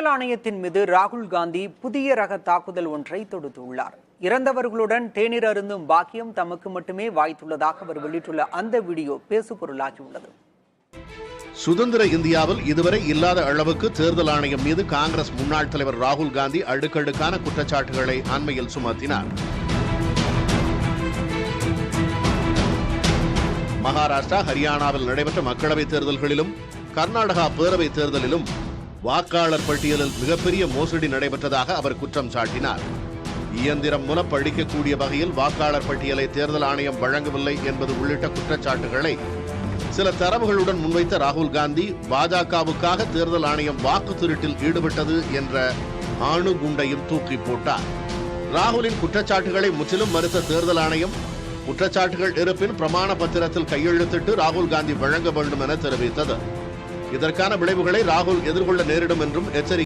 தேர்தல் ஆணையத்தின் மீது ராகுல் காந்தி புதிய ரக தாக்குதல் ஒன்றை தொடுத்துள்ளார். இறந்தவர்களுடன் தேநீர் அருந்தும் பாக்கியம் தமக்கு மட்டுமே வாய்த்துள்ளதாக அவர் வெளியிட்டுள்ள அந்த வீடியோ பேசுபொருளாகியுள்ளது சுதந்திர இந்தியாவில் இதுவரை இல்லாத அளவுக்கு தேர்தல் ஆணையம் மீது காங்கிரஸ் முன்னாள் தலைவர் ராகுல் காந்தி அடுக்கடுக்கான குற்றச்சாட்டுகளை அண்மையில் சுமத்தினார். மகாராஷ்டிரா ஹரியானாவில் நடைபெற்ற மக்களவைத் தேர்தல்களிலும் கர்நாடகா பேரவைத் தேர்தலிலும் வாக்காளர் பட்டியலில் மிகப்பெரிய மோசடி நடைபெற்றதாக அவர் குற்றம் சாட்டினார். இயந்திரம் மூலம் படிக்கக்கூடிய வகையில் வாக்காளர் பட்டியலை தேர்தல் ஆணையம் வழங்கவில்லை என்பது உள்ளிட்ட குற்றச்சாட்டுகளை சில தரவுகளுடன் முன்வைத்த ராகுல் காந்தி பாஜகவுக்காக தேர்தல் ஆணையம் வாக்கு திருட்டில் ஈடுபட்டது என்ற ஆணு குண்டையும் தூக்கி போட்டார். ராகுலின் குற்றச்சாட்டுகளை முற்றிலும் மறுத்த தேர்தல் ஆணையம் குற்றச்சாட்டுகள் இருப்பின் பிரமாண பத்திரத்தில் கையெழுத்திட்டு ராகுல் காந்தி வழங்க வேண்டும் என தெரிவித்தது. இதற்கான விளைவுகளை ராகுல் எதிர்கொள்ள நேரிடும் என்றும் எச்சரிக்கை